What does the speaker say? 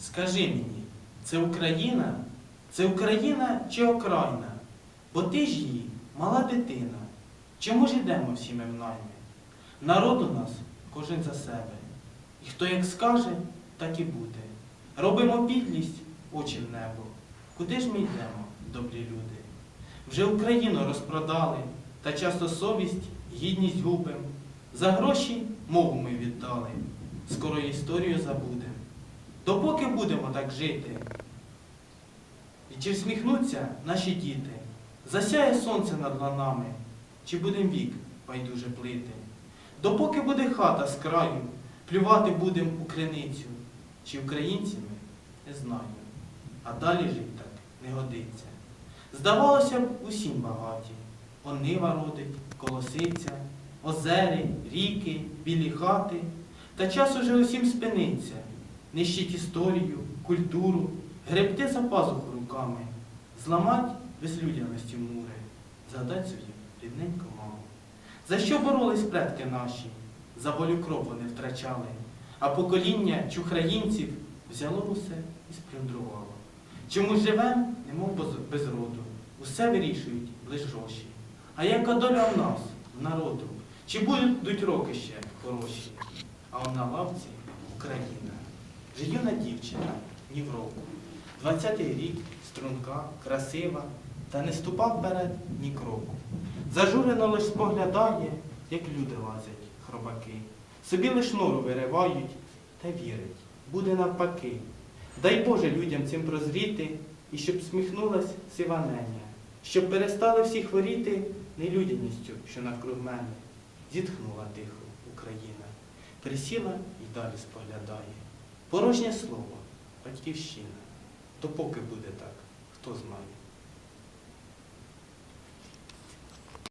Скажи мені, це Україна? Це Україна чи окраїна? Бо ти ж її мала дитина. Чому ж ідемо всі ми в найми? Народ у нас кожен за себе. І хто як скаже, так і буде. Робимо підлість, очі в небо. Куди ж ми йдемо, добрі люди? Вже Україну розпродали, та часто совість, гідність губим. За гроші мову ми віддали, скоро історію забудем. Допоки будемо так жити, і чи всміхнуться наші діти, засяє сонце над ланами, чи будем вік байдуже плити. Допоки буде хата з краю, плювати будем криницю, чи українцями, не знаю. А далі жить так не годиться. Здавалося б, усім багаті. Онива родить, колосиця, озери, ріки, білі хати. Та час уже усім спиниться. Нищить історію, культуру, гребти за пазуху руками, зламать безлюдяності мури, згадать свою рідненьку маму. За що боролись предки наші? За волю кров вони втрачали, а покоління чухраїнців взяло усе і сплюндрувало. Чому живем, немов без- роду, усе вирішують лиш гроші. А яка доля в нас, в народу? Чи будуть роки ще хороші? А на лавці Україна. Вже юна дівчина, ні в року. Двадцятий рік, струнка, красива, та не ступав вперед ні кроку. Зажурено лиш споглядає, як люди лазять, хробаки. Собі лиш нору виривають та вірить, буде навпаки. Дай Боже людям цим прозріти, і щоб сміхнулась сиванення, щоб перестали всі хворіти нелюдяністю, що навкруг мене. Зітхнула тихо Україна, присіла і далі споглядає. Порожнє слово, батьківщина. То поки буде так, хто знає.